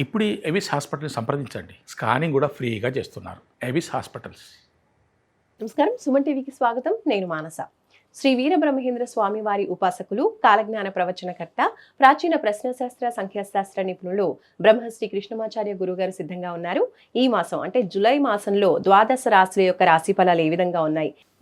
ఇప్పుడు ఎవిస్ హాస్పిటల్ని సంప్రదించండి. స్కానింగ్ కూడా ఫ్రీగా చేస్తున్నారు. ఎవిస్ హాస్పిటల్స్. నమస్కారం. సుమన్ టీవీకి స్వాగతం. నేను మానస. శ్రీ వీరబ్రహ్మేంద్ర స్వామి వారి ఉపాసకులు కాలజ్ఞాన ప్రవచనకర్త ప్రాచీన ప్రశ్నశాస్త్ర సంఖ్యాశాస్త్ర నిపుణులు బ్రహ్మశ్రీ కృష్ణమాచార్య గురుగారు సిద్ధంగా ఉన్నారు. ఈ మాసం అంటే జులై మాసంలో ద్వాదశ రాశుల యొక్క రాశి ఫలాలు ఏ విధంగా ఉన్నాయి?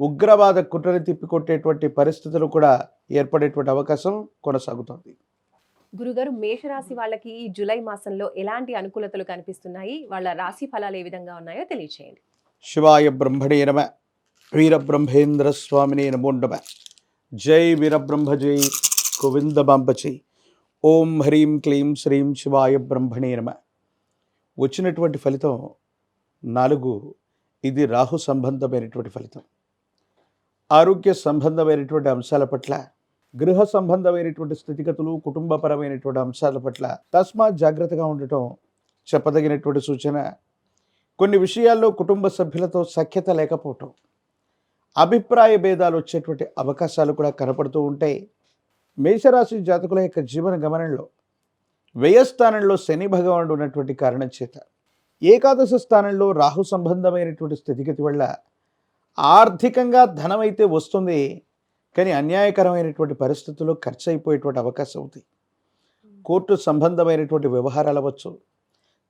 ఉగ్రవాద కుట్రని తిప్పికొట్టేటువంటి పరిస్థితులు కూడా ఏర్పడేటువంటి అవకాశం కొనసాగుతుంది. గురుగారు మేషరాశి వాళ్ళకి ఈ జూలై మాసంలో ఎలాంటి అనుకూలతలు కనిపిస్తున్నాయి? వాళ్ళ రాశి ఫలాలు ఏ విధంగా ఉన్నాయో తెలియచేయండి. శివాయ బ్రహ్మణే నమ వీరబ్రహ్మేంద్ర స్వామినే నమో నమ. జై వీరబ్రహ్మ జై గోవింద బాంబచై ఓం హ్రీం క్లీం శ్రీం శివాయ బ్రహ్మణే నమ. వచ్చినటువంటి ఫలితం నాలుగు ఇది రాహు సంబంధమైనటువంటి ఫలితం. ఆరోగ్య సంబంధమైనటువంటి అంశాల పట్ల గృహ సంబంధమైనటువంటి స్థితిగతులు కుటుంబపరమైనటువంటి అంశాల పట్ల తస్మాత్ జాగ్రత్తగా ఉండటం చెప్పదగినటువంటి సూచన. కొన్ని విషయాల్లో కుటుంబ సభ్యులతో సఖ్యత లేకపోవటం అభిప్రాయ భేదాలు వచ్చేటువంటి అవకాశాలు కూడా కనపడుతూ ఉంటాయి. మేషరాశి జాతకుల యొక్క జీవన గమనంలో వ్యయస్థానంలో శని భగవానుడు ఉన్నటువంటి కారణం చేత ఏకాదశ స్థానంలో రాహు సంబంధమైనటువంటి స్థితిగతి వల్ల ఆర్థికంగా ధనం అయితే వస్తుంది కానీ అన్యాయకరమైనటువంటి పరిస్థితుల్లో ఖర్చు అయిపోయేటువంటి అవకాశం ఉంది. కోర్టు సంబంధమైనటువంటి వ్యవహారాలు అవ్వచ్చు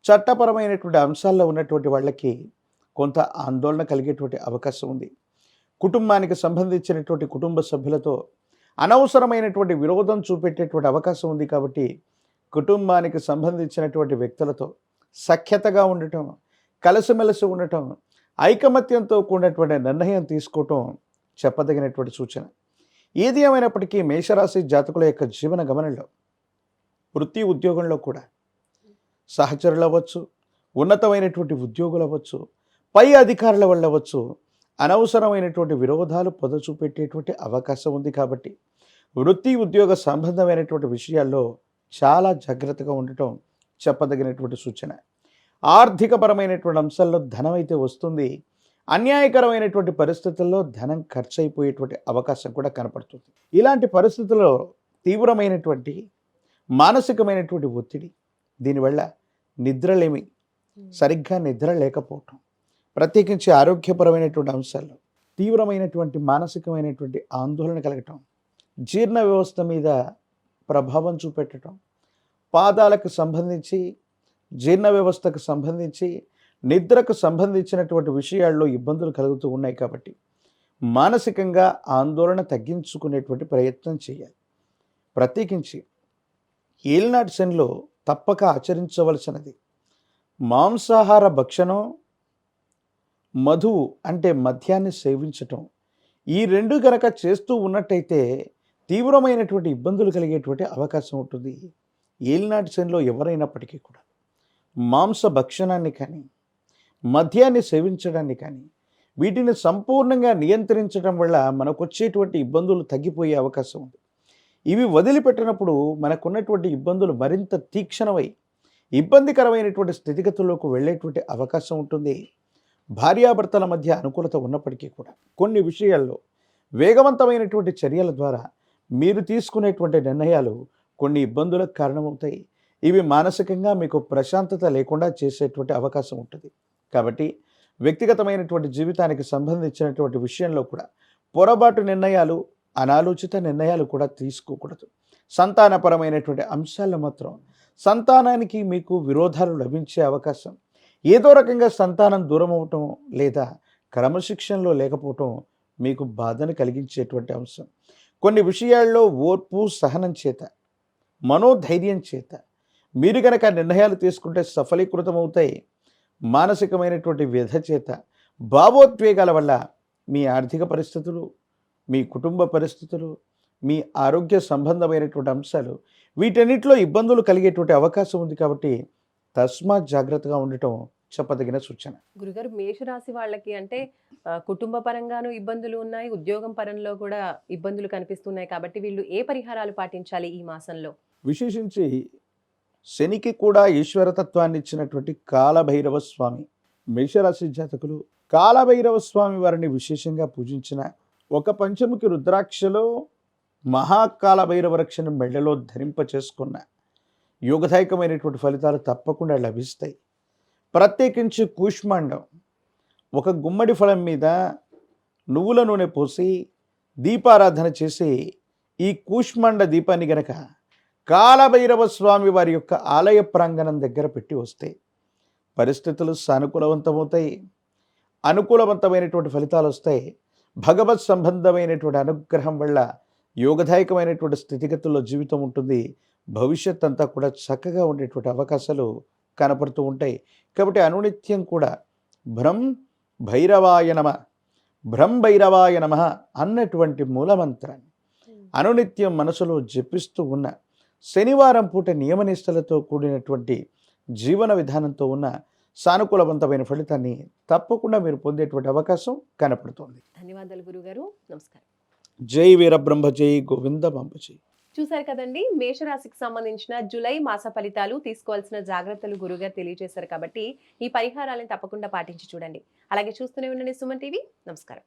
చట్టపరమైనటువంటి అంశాల్లో ఉన్నటువంటి వాళ్ళకి కొంత ఆందోళన కలిగేటువంటి అవకాశం ఉంది. కుటుంబానికి సంబంధించినటువంటి కుటుంబ సభ్యులతో అనవసరమైనటువంటి విరోధం చూపెట్టేటువంటి అవకాశం ఉంది కాబట్టి కుటుంబానికి సంబంధించినటువంటి వ్యక్తులతో సఖ్యతగా ఉండటం కలిసిమెలిసి ఉండటం ఐకమత్యంతో కూడినటువంటి నిర్ణయం తీసుకోవటం చెప్పదగినటువంటి సూచన. ఏది ఏమైనప్పటికీ మేషరాశి జాతకుల యొక్క జీవన గమనంలో వృత్తి ఉద్యోగంలో కూడా సహచరులు అవ్వచ్చు ఉన్నతమైనటువంటి ఉద్యోగులు అవ్వచ్చు పై అధికారుల వల్ల అవ్వచ్చు అనవసరమైనటువంటి విరోధాలు పొదచూపెట్టేటువంటి అవకాశం ఉంది కాబట్టి వృత్తి ఉద్యోగ సంబంధమైనటువంటి విషయాల్లో చాలా జాగ్రత్తగా ఉండటం చెప్పదగినటువంటి సూచన. ఆర్థికపరమైనటువంటి అంశాల్లో ధనం అయితే వస్తుంది. అన్యాయకరమైనటువంటి పరిస్థితుల్లో ధనం ఖర్చు అయిపోయేటువంటి అవకాశం కూడా కనపడుతుంది. ఇలాంటి పరిస్థితుల్లో తీవ్రమైనటువంటి మానసికమైనటువంటి ఒత్తిడి దీనివల్ల నిద్రలేమి సరిగ్గా నిద్ర లేకపోవటం ప్రత్యేకించి ఆరోగ్యపరమైనటువంటి అంశాల్లో తీవ్రమైనటువంటి మానసికమైనటువంటి ఆందోళన కలగటం జీర్ణ వ్యవస్థ మీద ప్రభావం చూపెట్టడం పాదాలకు సంబంధించి జీర్ణ వ్యవస్థకు సంబంధించి నిద్రకు సంబంధించినటువంటి విషయాల్లో ఇబ్బందులు కలుగుతూ ఉన్నాయి కాబట్టి మానసికంగా ఆందోళన తగ్గించుకునేటువంటి ప్రయత్నం చేయాలి. ప్రత్యేకించి ఏలినాటి శనిలో తప్పక ఆచరించవలసినది మాంసాహార భక్షణం మధువు అంటే మద్యాన్ని సేవించటం. ఈ రెండు గనక చేస్తూ ఉన్నట్టయితే తీవ్రమైనటువంటి ఇబ్బందులు కలిగేటువంటి అవకాశం ఉంటుంది. ఏలినాటి శనిలో ఎవరైనప్పటికీ కూడా. మాంస భక్షణాన్ని కానీ మద్యాన్ని సేవించడాన్ని కానీ వీటిని సంపూర్ణంగా నియంత్రించడం వల్ల మనకు వచ్చేటువంటి ఇబ్బందులు తగ్గిపోయే అవకాశం ఉంది. ఇవి వదిలిపెట్టినప్పుడు మనకున్నటువంటి ఇబ్బందులు మరింత తీక్షణమై ఇబ్బందికరమైనటువంటి స్థితిగతుల్లోకి వెళ్ళేటువంటి అవకాశం ఉంటుంది. భార్యాభర్తల మధ్య అనుకూలత ఉన్నప్పటికీ కూడా కొన్ని విషయాల్లో వేగవంతమైనటువంటి చర్యల ద్వారా మీరు తీసుకునేటువంటి నిర్ణయాలు కొన్ని ఇబ్బందులకు కారణమవుతాయి. ఇవి మానసికంగా మీకు ప్రశాంతత లేకుండా చేసేటువంటి అవకాశం ఉంటుంది. కాబట్టి వ్యక్తిగతమైనటువంటి జీవితానికి సంబంధించినటువంటి విషయంలో కూడా పొరపాటు నిర్ణయాలు అనాలోచిత నిర్ణయాలు కూడా తీసుకోకూడదు. సంతానపరమైనటువంటి అంశాల్లో మాత్రం సంతానానికి మీకు విరోధాలు లభించే అవకాశం. ఏదో రకంగా సంతానం దూరం అవటం లేదా క్రమశిక్షణలో లేకపోవటం మీకు బాధను కలిగించేటువంటి అంశం. కొన్ని విషయాల్లో ఓర్పు సహనం చేత మనోధైర్యం చేత మీరు కనుక నిర్ణయాలు తీసుకుంటే సఫలీకృతమవుతాయి. మానసికమైనటువంటి వ్యధ చేత భావోద్వేగాల వల్ల మీ ఆర్థిక పరిస్థితులు మీ కుటుంబ పరిస్థితులు మీ ఆరోగ్య సంబంధమైనటువంటి అంశాలు వీటన్నిటిలో ఇబ్బందులు కలిగేటువంటి అవకాశం ఉంది కాబట్టి తస్మాత్ జాగ్రత్తగా ఉండటం చెప్పదగిన సూచన. గురుగారు మేషరాశి వాళ్ళకి అంటే కుటుంబ పరంగాను ఇబ్బందులు ఉన్నాయి ఉద్యోగం పరంలో కూడా ఇబ్బందులు కనిపిస్తున్నాయి కాబట్టి వీళ్ళు ఏ పరిహారాలు పాటించాలి ఈ మాసంలో? విశేషించి శనికి కూడా ఈశ్వరతత్వాన్ని ఇచ్చినటువంటి కాలభైరవ స్వామి. మేషరాశి జాతకులు కాలభైరవ స్వామి వారిని విశేషంగా పూజించిన ఒక పంచముఖి రుద్రాక్షలో మహాకాల భైరవ రక్షణ మెడలో ధరింప చేసుకున్న యోగదాయకమైనటువంటి ఫలితాలు తప్పకుండా లభిస్తాయి. ప్రత్యేకించి కూష్మాండం ఒక గుమ్మడి ఫలం మీద నువ్వుల నూనె పోసి దీపారాధన చేసి ఈ కూష్మాండ దీపాన్ని గనక కాలభైరవ స్వామి వారి యొక్క ఆలయ ప్రాంగణం దగ్గర పెట్టి వస్తే పరిస్థితులు సానుకూలవంతమవుతాయి. అనుకూలవంతమైనటువంటి ఫలితాలు వస్తాయి. భగవత్ సంబంధమైనటువంటి అనుగ్రహం వల్ల యోగదాయకమైనటువంటి స్థితిగతుల్లో జీవితం ఉంటుంది. భవిష్యత్ అంతా కూడా చక్కగా ఉండేటువంటి అవకాశాలు కనపడుతూ ఉంటాయి. కాబట్టి అనునిత్యం కూడా భ్రం భైరవాయ నమ భ్రం భైరవాయ నమ అన్నటువంటి మూలమంత్రాన్ని అనునిత్యం మనసులో జపిస్తూ ఉన్న శనివారం పూట నియమనిష్టలతో కూడినటువంటి జీవన విధానంతో ఉన్న సానుకూలవంతమైన ఫలితాన్ని తప్పకుండా మీరు పొందేటువంటి అవకాశం కనపడుతోంది. ధన్యవాదాలు గురుగారు. నమస్కారం. జై వీరబ్రహ్మ జై గోవింద జై. చూశారు కదండి మేషరాశికి సంబంధించిన జూలై మాస ఫలితాలు తీసుకోవాల్సిన జాగ్రత్తలు గురుగారు తెలియజేశారు కాబట్టి ఈ పరిహారాలను తప్పకుండా పాటించి చూడండి. అలాగే చూస్తూనే ఉండండి సుమన్ టీవీ. నమస్కారం.